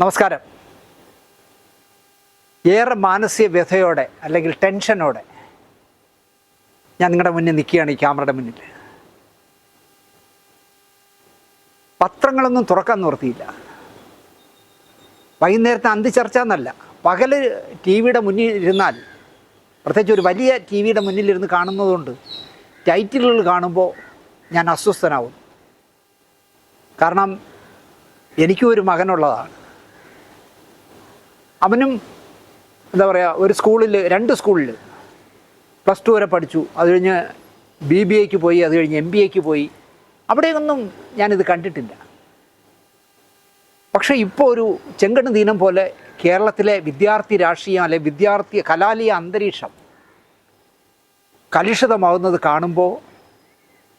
നമസ്കാരം. ഏറെ മാനസിക വ്യഥയോടെ അല്ലെങ്കിൽ ടെൻഷനോടെ ഞാൻ നിങ്ങളുടെ മുന്നിൽ നിൽക്കുകയാണ് ഈ ക്യാമറയുടെ മുന്നിൽ. പത്രങ്ങളൊന്നും തുറക്കാൻ നിർത്തിയില്ല വൈകുന്നേരത്തെ അന്തിച്ചർച്ച എന്നല്ല പകൽ ടി വിയുടെ മുന്നിൽ ഇരുന്നാൽ പ്രത്യേകിച്ച് ഒരു വലിയ ടി വിയുടെ മുന്നിലിരുന്ന് കാണുന്നതുകൊണ്ട് ടൈറ്റിലുകൾ കാണുമ്പോൾ ഞാൻ അസ്വസ്ഥനാവും കാരണം എനിക്കും ഒരു മകനുള്ളതാണ്. അവനും എന്താ പറയുക ഒരു സ്കൂളിൽ രണ്ട് സ്കൂളിൽ പ്ലസ് ടു വരെ പഠിച്ചു. അത് കഴിഞ്ഞ് ബി ബി എക്ക് പോയി അത് കഴിഞ്ഞ് എം ബി എക്ക് പോയി. അവിടെയൊന്നും ഞാനിത് കണ്ടിട്ടില്ല. പക്ഷേ ഇപ്പോൾ ഒരു ചെങ്കണ് ദീനം പോലെ കേരളത്തിലെ വിദ്യാർത്ഥി രാഷ്ട്രീയം അല്ലെ വിദ്യാർത്ഥി കലാലയ അന്തരീക്ഷം കലുഷിതമാവുന്നത് കാണുമ്പോൾ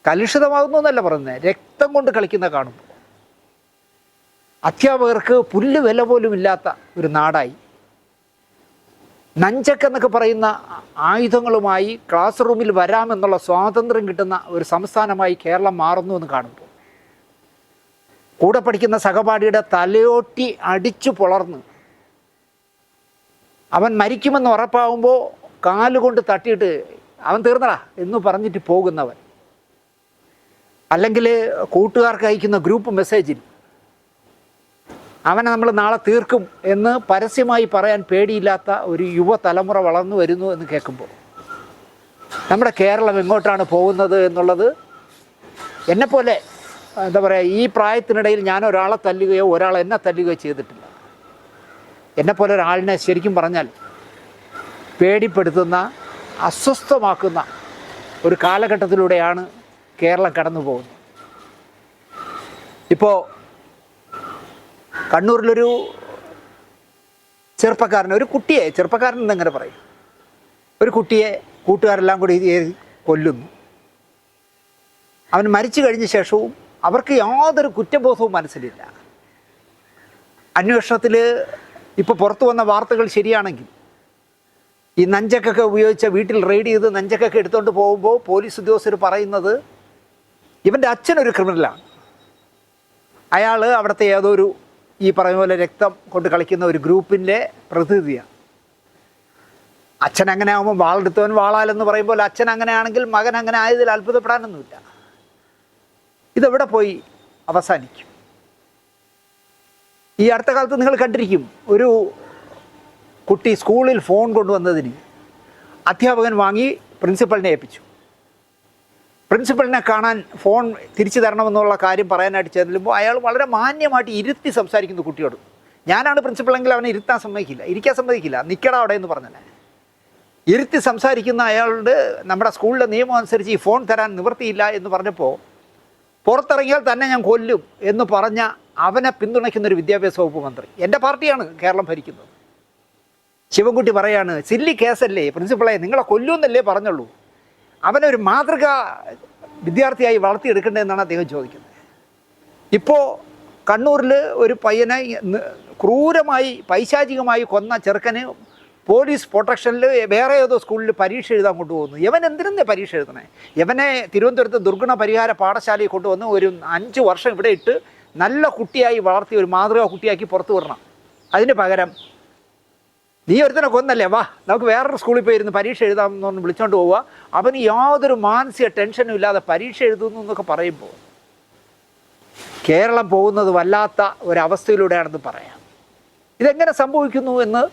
കലുഷിതമാകുന്നു എന്നല്ല പറയുന്നത് രക്തം കൊണ്ട് കളിക്കുന്ന കാണുമ്പോൾ അധ്യാപകർക്ക് പുല്ല് വില പോലും ഇല്ലാത്ത ഒരു നാടായി. നഞ്ചക്ക് എന്നൊക്കെ പറയുന്ന ആയുധങ്ങളുമായി ക്ലാസ് റൂമിൽ വരാമെന്നുള്ള സ്വാതന്ത്ര്യം കിട്ടുന്ന ഒരു സംസ്ഥാനമായി കേരളം മാറുന്നു എന്ന് കാണുമ്പോൾ കൂടെ പഠിക്കുന്ന സഹപാഠിയുടെ തലയോട്ടി അടിച്ചു പുളർന്ന് അവൻ മരിക്കുമെന്ന് ഉറപ്പാവുമ്പോൾ കാലുകൊണ്ട് തട്ടിയിട്ട് അവൻ തീർന്നടാ എന്ന് പറഞ്ഞിട്ട് പോകുന്നവൻ. അല്ലെങ്കിൽ കൂട്ടുകാർക്ക് അയക്കുന്ന ഗ്രൂപ്പ് മെസ്സേജിൽ അവനെ നമ്മൾ നാളെ തീർക്കും എന്ന് പരസ്യമായി പറയാൻ പേടിയില്ലാത്ത ഒരു യുവതലമുറ വളർന്നു വരുന്നു എന്ന് കേൾക്കുമ്പോൾ. നമ്മുടെ കേരളം എങ്ങോട്ടാണ് പോകുന്നത് എന്നുള്ളത് എന്നെപ്പോലെ എന്താ പറയുക ഈ പ്രായത്തിനിടയിൽ ഞാൻ ഒരാളെ തല്ലുകയോ ഒരാൾ എന്നെ തല്ലുകയോ ചെയ്തിട്ടില്ല. എന്നെപ്പോലെ ഒരാളിനെ ശരിക്കും പറഞ്ഞാൽ പേടിപ്പെടുത്തുന്ന അസ്വസ്ഥമാക്കുന്ന ഒരു കാലഘട്ടത്തിലൂടെയാണ് കേരളം കടന്നു പോകുന്നത് ഇപ്പോൾ കണ്ണൂരിലൊരു ചെറുപ്പക്കാരൻ ഒരു കുട്ടിയെ ചെറുപ്പക്കാരൻ എന്നെങ്ങനെ പറയും. ഒരു കുട്ടിയെ കൂട്ടുകാരെല്ലാം കൂടി കൊല്ലുന്നു. അവൻ മരിച്ചു കഴിഞ്ഞ ശേഷവും അവർക്ക് യാതൊരു കുറ്റബോധവും മനസ്സിലില്ല. അന്വേഷണത്തിൽ ഇപ്പോൾ പുറത്തു വന്ന വാർത്തകൾ ശരിയാണെങ്കിൽ ഈ നഞ്ചക്കൊക്കെ ഉപയോഗിച്ച വീട്ടിൽ റെയ്ഡ് ചെയ്ത് നഞ്ചക്കൊക്കെ എടുത്തുകൊണ്ട് പോകുമ്പോൾ പോലീസ് ഉദ്യോഗസ്ഥർ പറയുന്നത് ഇവന്റെ അച്ഛനൊരു ക്രിമിനലാണ്. അയാൾ അവിടുത്തെ ഏതോ ഒരു ഈ പറയുന്ന പോലെ രക്തം കൊണ്ട് കളിക്കുന്ന ഒരു ഗ്രൂപ്പിന്റെ പ്രതിനിധിയാണ്. അച്ഛൻ അങ്ങനെ ആകുമ്പോൾ വാളെടുത്തവൻ വാളാലെന്ന് പറയുമ്പോൾ അച്ഛൻ അങ്ങനെ ആണെങ്കിൽ മകൻ അങ്ങനെ ആയതിൽ അത്ഭുതപ്പെടാനൊന്നുമില്ല. ഇതെവിടെ പോയി അവസാനിക്കും? ഈ അടുത്ത കാലത്ത് നിങ്ങൾ കണ്ടിരിക്കും ഒരു കുട്ടി സ്കൂളിൽ ഫോൺ കൊണ്ടുവന്നതിന് അധ്യാപകൻ വാങ്ങി പ്രിൻസിപ്പളിനെ ഏൽപ്പിച്ചു. പ്രിൻസിപ്പലിനെ കാണാൻ ഫോൺ തിരിച്ചു തരണമെന്നുള്ള കാര്യം പറയാനായിട്ട് ചെല്ലുമ്പോൾ അയാൾ വളരെ മാന്യമായിട്ട് ഇരുത്തി സംസാരിക്കുന്നു കുട്ടിയോട്. ഞാനാണ് പ്രിൻസിപ്പളെങ്കിൽ അവനെ ഇരുത്താൻ സമ്മതിക്കില്ല. ഇരിക്കാൻ സമ്മതിക്കില്ല. നിൽക്കടാ അവിടെ എന്ന് പറഞ്ഞല്ലേ ഇരുത്തി സംസാരിക്കുന്ന അയാളുടെ നമ്മുടെ സ്കൂളിലെ നിയമം അനുസരിച്ച് ഈ ഫോൺ തരാൻ നിവൃത്തിയില്ല എന്ന് പറഞ്ഞപ്പോൾ പുറത്തിറങ്ങിയാൽ തന്നെ ഞാൻ കൊല്ലും എന്ന് പറഞ്ഞ അവനെ പിന്തുണയ്ക്കുന്ന ഒരു വിദ്യാഭ്യാസ വകുപ്പ് മന്ത്രി. എന്റെ പാർട്ടിയാണ് കേരളം ഭരിക്കുന്നത്. ശിവൻകുട്ടി പറയാണ് സില്ലി കേസല്ലേ പ്രിൻസിപ്പളെ നിങ്ങളെ കൊല്ലുമെന്നല്ലേ പറഞ്ഞുള്ളൂ. അവനൊരു മാതൃക വിദ്യാർത്ഥിയായി വളർത്തിയെടുക്കേണ്ടതെന്നാണ് അദ്ദേഹം ചോദിക്കുന്നത്. ഇപ്പോൾ കണ്ണൂരിൽ ഒരു പയ്യനെ ക്രൂരമായി പൈശാചികമായി കൊന്ന ചെറുക്കന് പോലീസ് പ്രൊട്ടക്ഷനിൽ വേറെ ഏതോ സ്കൂളിൽ പരീക്ഷ എഴുതാൻ കൊണ്ടുപോകുന്നു. ഇവൻ എന്തിനെ പരീക്ഷ എഴുതണേ ഇവനെ തിരുവനന്തപുരത്ത് ദുർഗുണ പരിഹാര പാഠശാലയിൽ കൊണ്ടുവന്ന് ഒരു അഞ്ച് വർഷം ഇവിടെ ഇട്ട് നല്ല കുട്ടിയായി വളർത്തി ഒരു മാതൃക കുട്ടിയാക്കി പുറത്തു വിടണം. അതിന് പകരം നീ ഒരുത്തനെ കൊന്നല്ലേ? വാ നമുക്ക് വേറൊരു സ്കൂളിൽ പോയി ഇരുന്ന് പരീക്ഷ എഴുതാമെന്ന് പറഞ്ഞ് വിളിച്ചോണ്ട് പോവുക. അവന് യാതൊരു മാനസിക ടെൻഷനും ഇല്ലാതെ പരീക്ഷ എഴുതുന്നു എന്നൊക്കെ പറയുമ്പോൾ കേരളം പോകുന്നത് വല്ലാത്ത ഒരവസ്ഥയിലൂടെയാണെന്ന് പറയാം. ഇതെങ്ങനെ സംഭവിക്കുന്നു എന്ന്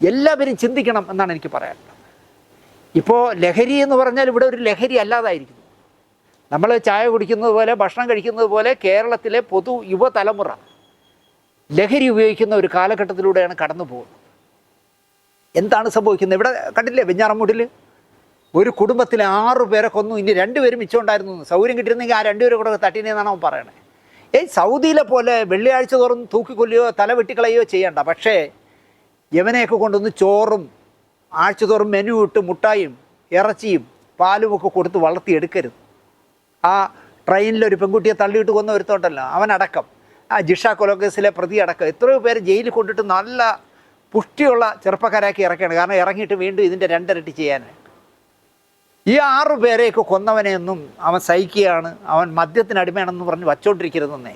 എല്ലാവരും ചിന്തിക്കണം എന്നാണ് എനിക്ക് പറയാനുള്ളത്. ഇപ്പോൾ ലഹരി എന്ന് പറഞ്ഞാൽ ഇവിടെ ഒരു ലഹരി അല്ലാതായിരിക്കുന്നു. നമ്മൾ ചായ കുടിക്കുന്നത് പോലെ ഭക്ഷണം കഴിക്കുന്നത് പോലെ കേരളത്തിലെ പൊതു യുവതലമുറ ലഹരി ഉപയോഗിക്കുന്ന ഒരു കാലഘട്ടത്തിലൂടെയാണ് കടന്നു പോകുന്നത് എന്താണ് സംഭവിക്കുന്നത്? ഇവിടെ കണ്ടില്ലേ വെഞ്ഞാറമ്മൂടിൽ ഒരു കുടുംബത്തിൽ ആറ് പേരെ കൊന്നു. ഇനി രണ്ടുപേരും മിച്ചമുണ്ടായിരുന്നു. സൗകര്യം കിട്ടിയിരുന്നെങ്കിൽ ആ രണ്ടുപേരും കൂടെ തട്ടിനെന്നാണ് അവൻ പറയണേ. ഏയ് സൗദിയിലെ പോലെ വെള്ളിയാഴ്ച തോറും തൂക്കിക്കൊല്ലുകയോ തല വെട്ടിക്കളയോ ചെയ്യണ്ട. പക്ഷേ യവനെയൊക്കെ കൊണ്ടുവന്ന് ചോറും ആഴ്ചതോറും മെനു ഇട്ട് മുട്ടായും ഇറച്ചിയും പാലും ഒക്കെ കൊടുത്ത് വളർത്തിയെടുക്കരുത്. ആ ട്രെയിനിൽ ഒരു പെൺകുട്ടിയെ തള്ളിയിട്ട് കൊന്ന ഒരുത്തോണ്ടല്ലോ അവനടക്കം. ആ ജിഷ കൊലോക്കേസിലെ പ്രതി അടക്കം എത്രയോ പേര് ജയിലിൽ കൊണ്ടിട്ട് നല്ല പുഷ്ടിയുള്ള ചെറുപ്പക്കാരാക്കി ഇറക്കുകയാണ്. കാരണം ഇറങ്ങിയിട്ട് വീണ്ടും ഇതിന്റെ രണ്ടിരട്ടി ചെയ്യാൻ. ഈ ആറു പേരെയൊക്കെ കൊന്നവനെയൊന്നും അവൻ സഹിക്കുകയാണ്. അവൻ മദ്യത്തിന് അടിമയാണെന്ന് പറഞ്ഞ് വച്ചോണ്ടിരിക്കരുതെന്നേ.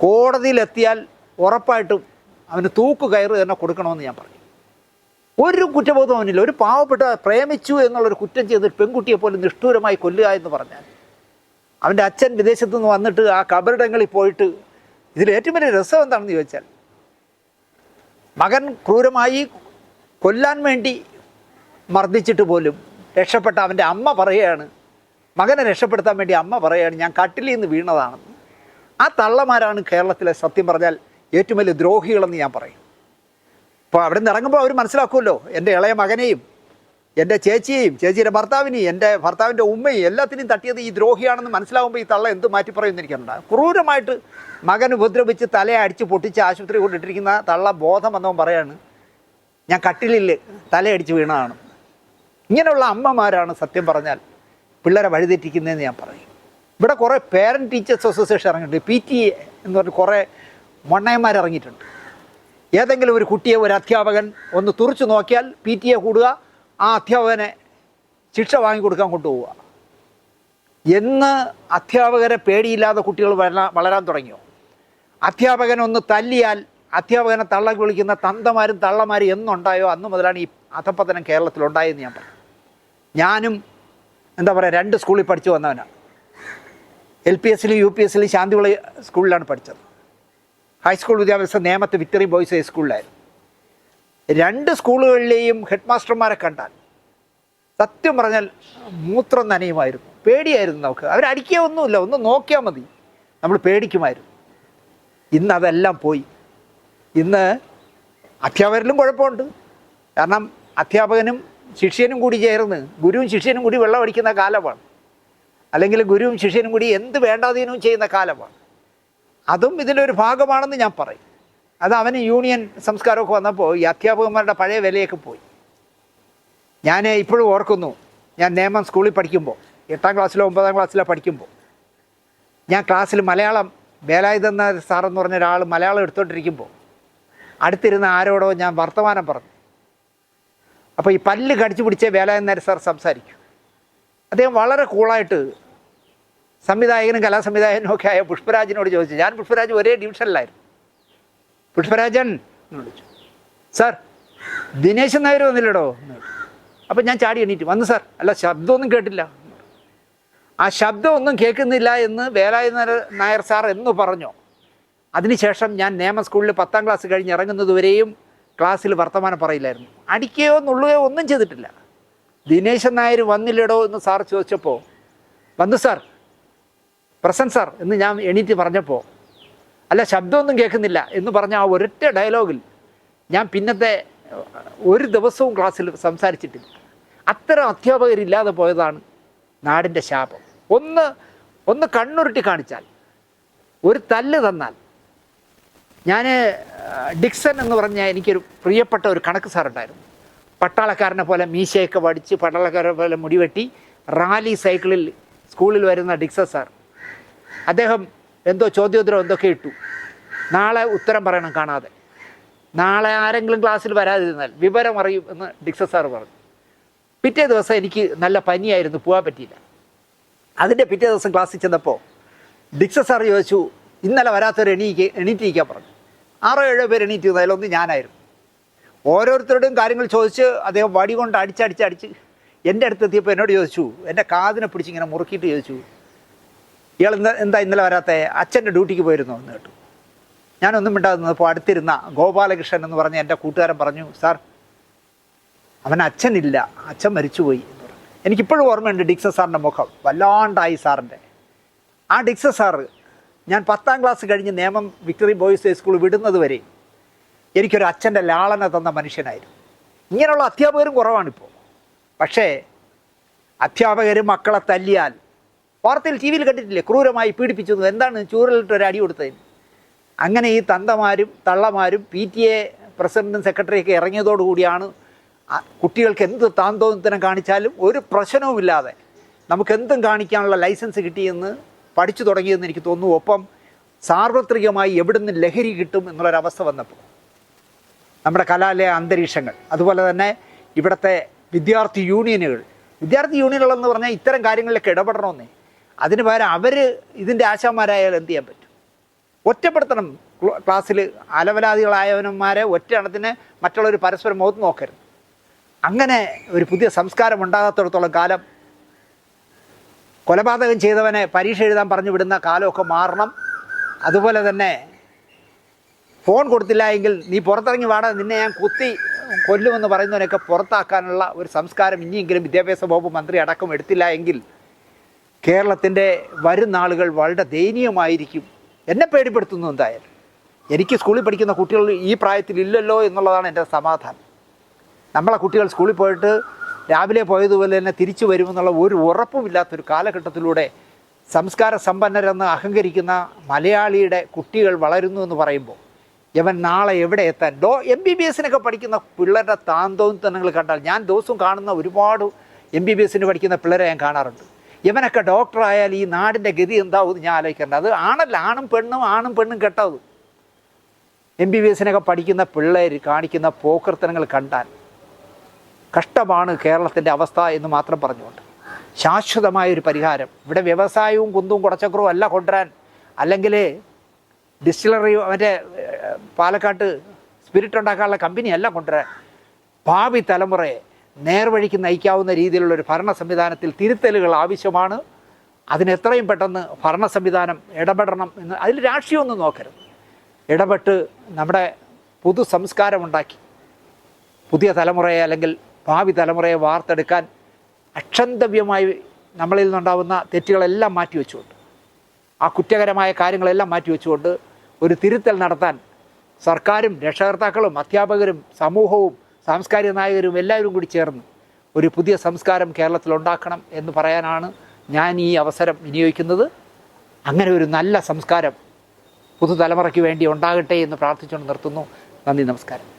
കോടതിയിലെത്തിയാൽ ഉറപ്പായിട്ടും അവന് തൂക്ക് കയറ് തന്നെ കൊടുക്കണമെന്ന് ഞാൻ പറഞ്ഞു. ഒരു കുറ്റബോധം അവനില്ല. ഒരു പാവപ്പെട്ട പ്രേമിച്ചു എന്നുള്ളൊരു കുറ്റം ചെയ്ത് പെൺകുട്ടിയെ പോലും നിഷ്ഠൂരമായി കൊല്ലുക എന്ന് പറഞ്ഞാൽ അവന്റെ അച്ഛൻ വിദേശത്തു നിന്ന് വന്നിട്ട് ആ കബറിടങ്ങളിൽ പോയിട്ട് ഇതിൽ ഏറ്റവും വലിയ രസം എന്താണെന്ന് ചോദിച്ചാൽ മകൻ ക്രൂരമായി കൊല്ലാൻ വേണ്ടി മർദ്ദിച്ചിട്ട് പോലും രക്ഷപ്പെട്ട അവന്റെ അമ്മ പറയുകയാണ് മകനെ രക്ഷപ്പെടുത്താൻ വേണ്ടി അമ്മ പറയുകയാണ് ഞാൻ കട്ടിലിൽ നിന്ന് വീണതാണെന്ന് ആ തള്ളമാരാണ് കേരളത്തിലെ സത്യം പറഞ്ഞാൽ ഏറ്റവും വലിയ ദ്രോഹികളെന്ന് ഞാൻ പറയും. അപ്പോൾ അവിടെ നിന്ന് ഇറങ്ങുമ്പോൾ അവർ മനസ്സിലാക്കുമല്ലോ എന്റെ ഇളയ മകനെയും എന്റെ ചേച്ചിയെയും ചേച്ചിയുടെ ഭർത്താവിനെയും എന്റെ ഭർത്താവിന്റെ ഉമ്മയും എല്ലാത്തിനെയും തട്ടിയത് ഈ ദ്രോഹിയാണെന്ന് മനസ്സിലാകുമ്പോൾ ഈ തള്ള എന്ത് മാറ്റി പറയുമെന്ന് എനിക്കുണ്ട് ക്രൂരമായിട്ട് മകൻ ഉപദ്രവിച്ച് തലയെ അടിച്ച് പൊട്ടിച്ച് ആശുപത്രി കൊണ്ടിട്ടിരിക്കുന്ന തള്ള ബോധം വന്നവൻ പറയാണ് ഞാൻ കട്ടിലിൽ തലയടിച്ച് വീണതാണ്. ഇങ്ങനെയുള്ള അമ്മമാരാണ് സത്യം പറഞ്ഞാൽ പിള്ളേരെ വഴിതെറ്റിക്കുന്നതെന്ന് ഞാൻ പറയും. ഇവിടെ കുറേ പേരന്റ് ടീച്ചേഴ്സ് അസോസിയേഷൻ ഇറങ്ങിയിട്ടുണ്ട്. പി ടി എ എന്ന് പറഞ്ഞ് കുറേ മൊണ്ണയന്മാർ ഇറങ്ങിയിട്ടുണ്ട്. ഏതെങ്കിലും ഒരു കുട്ടിയെ ഒരു അധ്യാപകൻ ഒന്ന് തുറച്ചു നോക്കിയാൽ പി ടി എ കൂടുക ആ അധ്യാപകനെ ശിക്ഷ വാങ്ങിക്കൊടുക്കാൻ കൊണ്ടുപോവുക. എന്ന് അധ്യാപകരെ പേടിയില്ലാതെ കുട്ടികൾ വളരാൻ തുടങ്ങിയോ? അധ്യാപകനൊന്ന് തല്ലിയാൽ അധ്യാപകനെ തള്ളക്ക് വിളിക്കുന്ന തന്തമാരും തള്ളമാരും എന്നുണ്ടായോ? അന്ന് മുതലാണ് ഈ അധപ്പതനം കേരളത്തിലുണ്ടായെന്ന് ഞാൻ പറഞ്ഞു. ഞാനും എന്താ പറയുക രണ്ട് സ്കൂളിൽ പഠിച്ചു വന്നവനാണ് എൽ പി എസ്സിലും യു പി എസ്സിലും ശാന്തിവിള സ്കൂളിലാണ് പഠിച്ചത്. ഹൈസ്കൂൾ വിദ്യാഭ്യാസം നേമത്ത് വിക്ടറി ബോയ്സ് ഹൈസ്കൂളിലായിരുന്നു. രണ്ട് സ്കൂളുകളിലെയും ഹെഡ് മാസ്റ്റർമാരെ കണ്ടാൽ സത്യം പറഞ്ഞാൽ മൂത്രം നനയുമായിരുന്നു. പേടിയായിരുന്നു നമുക്ക്. അവരടിക്കുക ഒന്നുമില്ല. ഒന്ന് നോക്കിയാൽ മതി. നമ്മൾ പേടിക്കുമായിരുന്നു. ഇന്ന് അതെല്ലാം പോയി. ഇന്ന് അധ്യാപകരിലും കുഴപ്പമുണ്ട്. കാരണം അധ്യാപകനും ശിഷ്യനും കൂടി ചേർന്ന് ഗുരുവും ശിഷ്യനും കൂടി വെള്ളം അടിക്കുന്ന കാലമാണ്. അല്ലെങ്കിൽ ഗുരുവും ശിഷ്യനും കൂടി എന്ത് വേണ്ടാതീനവും ചെയ്യുന്ന കാലമാണ്. അതും ഇതിന്റെ ഒരു ഭാഗമാണെന്ന് ഞാൻ പറയും. അത് അവന് യൂണിയൻ സംസ്കാരമൊക്കെ വന്നപ്പോൾ ഈ അധ്യാപകന്മാരുടെ പഴയ വിലയൊക്കെ പോയി. ഞാൻ ഇപ്പോഴും ഓർക്കുന്നു ഞാൻ നേമം സ്കൂളിൽ പഠിക്കുമ്പോൾ എട്ടാം ക്ലാസ്സിലോ ഒമ്പതാം ക്ലാസ്സിലോ പഠിക്കുമ്പോൾ ഞാൻ ക്ലാസ്സിൽ മലയാളം വേലായുധ സാറെന്ന് പറഞ്ഞ ഒരാൾ മലയാളം എടുത്തുകൊണ്ടിരിക്കുമ്പോൾ അടുത്തിരുന്ന ആരോടോ ഞാൻ വർത്തമാനം പറഞ്ഞു. അപ്പോൾ ഈ പല്ല് കടിച്ചു പിടിച്ചേ വേലായുധ സാർ സംസാരിക്കും. അദ്ദേഹം വളരെ കൂളായിട്ട് സംവിധായകനും കലാസംവിധായകനും ഒക്കെ ആയ പുഷ്പരാജിനോട് ചോദിച്ചു. ഞാൻ പുഷ്പരാജ് ഒരേ ഡിവിഷനിലായിരുന്നു പുഷ്പരാജൻ. വിളിച്ചു സാർ ദിനേശൻ നായർ വന്നില്ലടോ? അപ്പൊ ഞാൻ ചാടി എണീറ്റ്. വന്നു സാർ. അല്ല ശബ്ദമൊന്നും കേട്ടില്ല. ആ ശബ്ദമൊന്നും കേൾക്കുന്നില്ല എന്ന് വേലായുധ നായർ- സാർ എന്ന് പറഞ്ഞു. അതിനുശേഷം ഞാൻ നിയമ സ്കൂളിൽ പത്താം ക്ലാസ് കഴിഞ്ഞ് ഇറങ്ങുന്നത് വരെയും ക്ലാസ്സിൽ വർത്തമാനം പറയില്ലായിരുന്നു. അടിക്കുകയോ നുള്ളുകയോ ഒന്നും ചെയ്തിട്ടില്ല. ദിനേശൻ നായർ വന്നില്ലടോ എന്ന് സാർ ചോദിച്ചപ്പോൾ വന്നു സാർ. പ്രസൻ സാർ എന്ന് ഞാൻ എണീറ്റ് പറഞ്ഞപ്പോൾ അല്ല ശബ്ദമൊന്നും കേൾക്കുന്നില്ല എന്ന് പറഞ്ഞ ആ ഒരൊറ്റ ഡയലോഗിൽ ഞാൻ പിന്നത്തെ ഒരു ദിവസവും ക്ലാസ്സിൽ സംസാരിച്ചിട്ടില്ല. അത്തരം അധ്യാപകരില്ലാതെ പോയതാണ് നാടിന്റെ ശാപം. ഒന്ന് ഒന്ന് കണ്ണുരുട്ടി കാണിച്ചാൽ ഒരു തല്ല് തന്നാൽ. ഞാൻ ഡിക്സൺ എന്ന് പറഞ്ഞ എനിക്കൊരു പ്രിയപ്പെട്ട ഒരു കണക്ക് സാറുണ്ടായിരുന്നു. പട്ടാളക്കാരനെ പോലെ മീശയൊക്കെ വടിച്ച് പട്ടാളക്കാരനെ പോലെ മുടിവെട്ടി റാലി സൈക്കിളിൽ സ്കൂളിൽ വരുന്ന ഡിക്സൺ സാർ. അദ്ദേഹം എന്തോ ചോദ്യോത്തരം എന്തൊക്കെ ഇട്ടു. നാളെ ഉത്തരം പറയണം കാണാതെ. നാളെ ആരെങ്കിലും ക്ലാസ്സിൽ വരാതിരുന്നാൽ വിവരം അറിയും എന്ന് ഡിക്സ സാർ പറഞ്ഞു. പിറ്റേ ദിവസം എനിക്ക് നല്ല പനിയായിരുന്നു പോകാൻ പറ്റിയില്ല. അതിന്റെ പിറ്റേ ദിവസം ക്ലാസ്സിൽ ചെന്നപ്പോൾ ഡിക്സ സാർ ചോദിച്ചു ഇന്നലെ വരാത്തവർ എണീക്ക് എണീറ്റിരിക്കാൻ പറഞ്ഞു. ആറോ ഏഴോ പേര് എണീറ്റ് അതിലൊന്ന് ഞാനായിരുന്നു. ഓരോരുത്തരുടെയും കാര്യങ്ങൾ ചോദിച്ച് അദ്ദേഹം വടി കൊണ്ട് അടിച്ചടിച്ചടിച്ച് എന്റെ അടുത്തെത്തിയപ്പോൾ എന്നോട് ചോദിച്ചു എന്റെ കാതിനെ പിടിച്ച് ഇങ്ങനെ മുറുക്കിയിട്ട് ചോദിച്ചു ഇയാൾ ഇന്ന് എന്താ ഇന്നലെ വരാത്ത? അച്ഛന്റെ ഡ്യൂട്ടിക്ക് പോയിരുന്നു എന്ന് കേട്ടു. ഞാനൊന്നും മിണ്ടാതെ നിന്നപ്പോൾ അടുത്തിരുന്ന ഗോപാലകൃഷ്ണൻ എന്ന് പറഞ്ഞ എന്റെ കൂട്ടുകാരൻ പറഞ്ഞു സാർ അവൻ അച്ഛനില്ല. അച്ഛൻ മരിച്ചുപോയി. എന്ന് പറഞ്ഞു എനിക്കിപ്പോഴും ഓർമ്മയുണ്ട് ഡിക്സ സാറിന്റെ മുഖം. വല്ലാണ്ടായി സാറിന്റെ. ആ ഡിക്സ സാറ് ഞാൻ പത്താം ക്ലാസ് കഴിഞ്ഞ് നിയമം വിക്ടറി ബോയ്സ് ഹൈസ്കൂൾ വിടുന്നത് വരെ എനിക്കൊരു അച്ഛന്റെ ലാളന തന്ന മനുഷ്യനായിരുന്നു. ഇങ്ങനെയുള്ള അധ്യാപകരും കുറവാണിപ്പോൾ. പക്ഷേ അധ്യാപകർ മക്കളെ തല്ലിയാൽ വാർത്തയിൽ ടി വിയിൽ കണ്ടിട്ടില്ലേ? ക്രൂരമായി പീഡിപ്പിച്ചത് എന്താണ് ചൂരലിട്ട് ഒരു അടി കൊടുത്തതിന്? അങ്ങനെ ഈ തന്തമാരും തള്ളമാരും പി ടി എ പ്രസിഡന്റും സെക്രട്ടറിയൊക്കെ ഇറങ്ങിയതോടുകൂടിയാണ് കുട്ടികൾക്ക് എന്ത് താന്തോന്നത്തിനം കാണിച്ചാലും ഒരു പ്രശ്നവുമില്ലാതെ നമുക്ക് എന്തും കാണിക്കാനുള്ള ലൈസൻസ് കിട്ടിയെന്ന് പഠിച്ചു തുടങ്ങിയെന്ന് എനിക്ക് തോന്നുന്നു. ഒപ്പം സാർവത്രികമായി എവിടുന്ന് ലഹരി കിട്ടും എന്നുള്ളൊരവസ്ഥ വന്നപ്പോൾ. നമ്മുടെ കലാലയ അന്തരീക്ഷങ്ങൾ അതുപോലെ തന്നെ ഇവിടുത്തെ വിദ്യാർത്ഥി യൂണിയനുകൾ. വിദ്യാർത്ഥി യൂണിയനുകളെന്ന് പറഞ്ഞാൽ ഇത്തരം കാര്യങ്ങളിലൊക്കെ ഇടപെടണമെന്നേ. അതിന് പകരം അവർ ഇതിന്റെ ആശാന്മാരായാൽ എന്ത് ചെയ്യാൻ പറ്റും? ഒറ്റപ്പെടുത്തണം. ക്ലാസ്സിൽ അലവലാദികളായവന്മാരെ ഒറ്റ എണ്ണത്തിന് മറ്റുള്ളവർ പരസ്പരം മുഖത്ത് നോക്കരുത്. അങ്ങനെ ഒരു പുതിയ സംസ്കാരം ഉണ്ടാകാത്തിടത്തോളം കാലം കൊലപാതകം ചെയ്തവനെ പരീക്ഷ എഴുതാൻ പറഞ്ഞു വിടുന്ന കാലമൊക്കെ മാറണം. അതുപോലെ തന്നെ ഫോൺ കൊടുത്തില്ല എങ്കിൽ നീ പുറത്തിറങ്ങി വാടാ നിന്നെ ഞാൻ കുത്തി കൊല്ലുമെന്ന് പറയുന്നവനൊക്കെ പുറത്താക്കാനുള്ള ഒരു സംസ്കാരം ഇനിയെങ്കിലും വിദ്യാഭ്യാസ വകുപ്പ് മന്ത്രി അടക്കം എടുത്തില്ല എങ്കിൽ കേരളത്തിന്റെ വരും നാളുകൾ വളരെ ദയനീയമായിരിക്കും. എന്നെ പേടിപ്പെടുത്തുന്നു എന്തായാലും. എനിക്ക് സ്കൂളിൽ പഠിക്കുന്ന കുട്ടികൾ ഈ പ്രായത്തിൽ ഇല്ലല്ലോ എന്നുള്ളതാണ് എന്റെ സമാധാനം. നമ്മളെ കുട്ടികൾ സ്കൂളിൽ പോയിട്ട് രാവിലെ പോയതുപോലെ തന്നെ തിരിച്ചു വരുമെന്നുള്ള ഒരു ഉറപ്പുമില്ലാത്തൊരു കാലഘട്ടത്തിലൂടെ സംസ്കാര സമ്പന്നരെന്ന് അഹങ്കരിക്കുന്ന മലയാളിയുടെ കുട്ടികൾ വളരുന്നു എന്ന് പറയുമ്പോൾ ഇവൻ നാളെ എവിടെ എത്താൻ? ഡോ എം ബി ബി എസിനൊക്കെ പഠിക്കുന്ന പിള്ളേരുടെ താന്തവും തന്നങ്ങൾ കണ്ടാൽ ഞാൻ ദിവസവും കാണുന്ന ഒരുപാട് എം ബി ബി എസിന് പഠിക്കുന്ന പിള്ളേരെ ഞാൻ കാണാറുണ്ട്. ഇവനൊക്കെ ഡോക്ടറായാൽ ഈ നാടിന്റെ ഗതി എന്താവും ഞാൻ ആലോചിക്കേണ്ടത് അത് ആണല്ല ആണും പെണ്ണും ആണും പെണ്ണും കെട്ടത് എം ബി ബി എസിനൊക്കെ പഠിക്കുന്ന പിള്ളേർ കാണിക്കുന്ന പോക്കർത്തനങ്ങൾ കണ്ടാൽ കഷ്ടമാണ് കേരളത്തിന്റെ അവസ്ഥ എന്ന് മാത്രം പറഞ്ഞുകൊണ്ട്. ശാശ്വതമായ ഒരു പരിഹാരം. ഇവിടെ വ്യവസായവും കുന്തും കുടച്ചക്രവും അല്ല കൊണ്ടുവരാൻ. അല്ലെങ്കിൽ ഡിസ്റ്റിലറി മറ്റേ പാലക്കാട്ട് സ്പിരിറ്റ് ഉണ്ടാക്കാനുള്ള കമ്പനി അല്ല കൊണ്ടുവരാൻ. ഭാവി തലമുറയെ നേർവഴിക്ക് നയിക്കാവുന്ന രീതിയിലുള്ള ഒരു ഭരണ സംവിധാനത്തിൽ തിരുത്തലുകൾ ആവശ്യമാണ്. അതിനെത്രയും പെട്ടെന്ന് ഭരണ സംവിധാനം ഇടപെടണം എന്ന് അതിൽ രാഷ്ട്രീയമൊന്നും നോക്കരുത്. ഇടപെട്ട് നമ്മുടെ പുതു സംസ്കാരമുണ്ടാക്കി. പുതിയ തലമുറയെ അല്ലെങ്കിൽ ഭാവി തലമുറയെ വാർത്തെടുക്കാൻ അക്ഷന്തവ്യമായി നമ്മളിൽ നിന്നുണ്ടാവുന്ന തെറ്റുകളെല്ലാം മാറ്റിവെച്ചുകൊണ്ട് ആ കുറ്റകരമായ കാര്യങ്ങളെല്ലാം മാറ്റിവെച്ചുകൊണ്ട് ഒരു തിരുത്തൽ നടത്താൻ സർക്കാരും രക്ഷകർത്താക്കളും അധ്യാപകരും സമൂഹവും സാംസ്കാരിക നായകരും എല്ലാവരും കൂടി ചേർന്ന് ഒരു പുതിയ സംസ്കാരം കേരളത്തിൽ ഉണ്ടാക്കണം എന്ന് പറയാനാണ് ഞാൻ ഈ അവസരം വിനിയോഗിക്കുന്നത്. അങ്ങനെ ഒരു നല്ല സംസ്കാരം പുതുതലമുറയ്ക്ക് വേണ്ടി ഉണ്ടാകട്ടെ എന്ന് പ്രാർത്ഥിച്ചുകൊണ്ട് നിർത്തുന്നു. നന്ദി നമസ്കാരം.